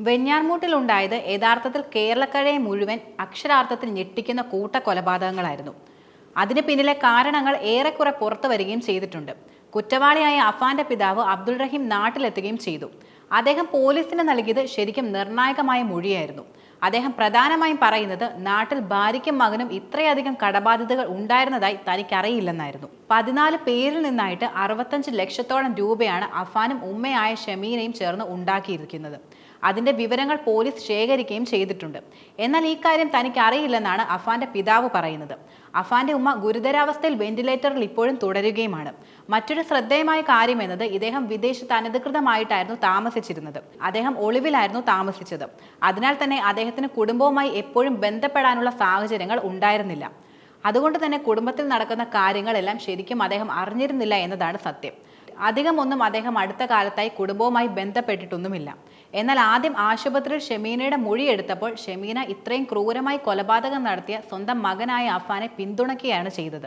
വെഞ്ഞാർമൂട്ടിലുണ്ടായത് യഥാർത്ഥത്തിൽ കേരളക്കരയെ മുഴുവൻ അക്ഷരാർത്ഥത്തിൽ ഞെട്ടിക്കുന്ന കൂട്ട കൊലപാതകങ്ങളായിരുന്നു അതിന് പിന്നിലെ കാരണങ്ങൾ ഏറെക്കുറെ പുറത്തു വരികയും ചെയ്തിട്ടുണ്ട്. കുറ്റവാളിയായ അഫാന്റെ പിതാവ് അബ്ദുൾ റഹീം നാട്ടിലെത്തുകയും ചെയ്തു. അദ്ദേഹം പോലീസിന് നൽകിയത് ശരിക്കും നിർണായകമായ മൊഴിയായിരുന്നു. അദ്ദേഹം പ്രധാനമായും പറയുന്നത് നാട്ടിൽ ഭാര്യയ്ക്കും മകനും ഇത്രയധികം കടബാധ്യതകൾ ഉണ്ടായിരുന്നതായി തനിക്കറിയില്ലെന്നായിരുന്നു. പതിനാല് പേരിൽ നിന്നായിട്ട് അറുപത്തഞ്ച് ലക്ഷത്തോളം രൂപയാണ് അഫാനും ഉമ്മയായ ഷമീനയും ചേർന്ന് ഉണ്ടാക്കിയിരിക്കുന്നത്. അതിന്റെ വിവരങ്ങൾ പോലീസ് ശേഖരിക്കുകയും ചെയ്തിട്ടുണ്ട്. എന്നാൽ ഈ കാര്യം തനിക്ക് അറിയില്ലെന്നാണ് അഫാന്റെ പിതാവ് പറയുന്നത്. അഫാന്റെ ഉമ്മ ഗുരുതരാവസ്ഥയിൽ വെന്റിലേറ്ററിൽ ഇപ്പോഴും തുടരുകയുമാണ്. മറ്റൊരു ശ്രദ്ധേയമായ കാര്യം എന്നത് ഇദ്ദേഹം വിദേശത്ത് അനധികൃതമായിട്ടായിരുന്നു താമസിച്ചിരുന്നത്. അദ്ദേഹം ഒളിവിലായിരുന്നു താമസിച്ചത്. അതിനാൽ തന്നെ അദ്ദേഹത്തിന് കുടുംബവുമായി എപ്പോഴും ബന്ധപ്പെടാനുള്ള സാഹചര്യങ്ങൾ ഉണ്ടായിരുന്നില്ല. അതുകൊണ്ട് തന്നെ കുടുംബത്തിൽ നടക്കുന്ന കാര്യങ്ങളെല്ലാം ശരിക്കും അദ്ദേഹം അറിഞ്ഞിരുന്നില്ല എന്നതാണ് സത്യം. അധികമൊന്നും അദ്ദേഹം അടുത്ത കാലത്തായി കുടുംബവുമായി ബന്ധപ്പെട്ടിട്ടൊന്നുമില്ല. എന്നാൽ ആദ്യം ആശുപത്രിയിൽ ഷെമീനയുടെ മൊഴി എടുത്തപ്പോൾ ഷെമീന ഇത്രയും ക്രൂരമായി കൊലപാതകം നടത്തിയ സ്വന്തം മകനായ അഫാനെ പിന്തുണയ്ക്കുകയാണ് ചെയ്തത്.